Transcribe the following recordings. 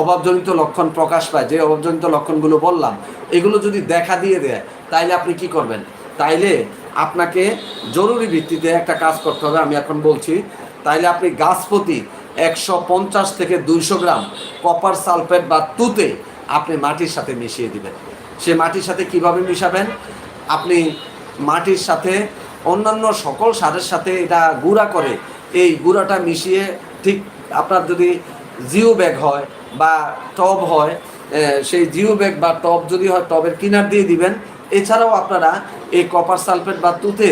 অভাবজনিত লক্ষণ প্রকাশ পায়, যে অভাবজনিত লক্ষণগুলো বললাম, এগুলো যদি দেখা দিয়ে দেয়, তাইলে আপনি কি করবেন? তাইলে আপনাকে জরুরি ভিত্তিতে একটা কাজ করতে হবে, আমি এখন বলছি। তাইলে আপনি গাছ প্রতি একশো পঞ্চাশ থেকে দুইশো গ্রাম কপার সালফেট বা তুতে আপনি মাটির সাথে মিশিয়ে দিবেন। সে মাটির সাথে কীভাবে মিশাবেন? আপনি মাটির সাথে অন্যান্য সকল সারের সাথে এটা গুঁড়া করে, এই গুঁড়াটা মিশিয়ে ঠিক আপনার যদি জিও ব্যাগ হয় বা টব হয় সেই জিও ব্যাগ বা টব যদি হয়, টবের কিনার দিয়ে দিবেন। এছাড়াও আপনারা এই কপার সালফেট বা তুতে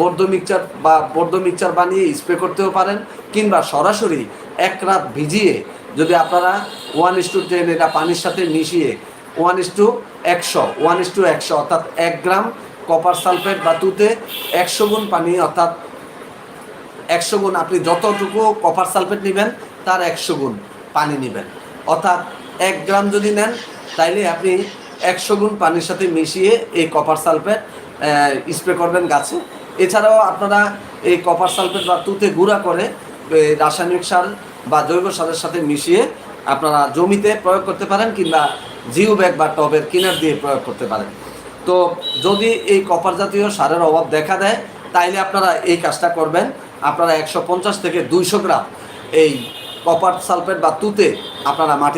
বর্ধ মিক্সচার বা বর্ধ মিক্সচার বানিয়ে স্প্রে করতেও পারেন, কিংবা সরাসরি এক রাত ভিজিয়ে যদি আপনারা ওয়ান ইস টু টেন এটা পানির সাথে মিশিয়ে ওয়ান ইস টু একশো ওয়ান ইস টু একশো, অর্থাৎ এক গ্রাম কপার সালফেট বা তুতে একশো গুণ পানি, অর্থাৎ একশো গুণ। আপনি যতটুকু কপার সালফেট নেবেন, তার একশো গুণ পানি নেবেন। অর্থাৎ এক গ্রাম যদি নেন, তাইলে আপনি একশো গুণ পানির সাথে মিশিয়ে এই কপার সালফেট স্প্রে করবেন গাছে। এছাড়াও আপনারা এই কপার সালফেট বা তুতে গুঁড়া করে রাসায়নিক সার বা জৈব সারের সাথে মিশিয়ে আপনারা জমিতে প্রয়োগ করতে পারেন কিংবা জিও ব্যাগ বা টবের কিনার দিয়ে প্রয়োগ করতে পারেন। তো যদি এই কপার জাতীয় সারের অভাব দেখা দেয় তাইলে আপনারা এই কাজটা করবেন। আপনারা একশো পঞ্চাশ থেকে দুইশো গ্রাম এই কপার সালফেট বা তুতে আপনারা মাটি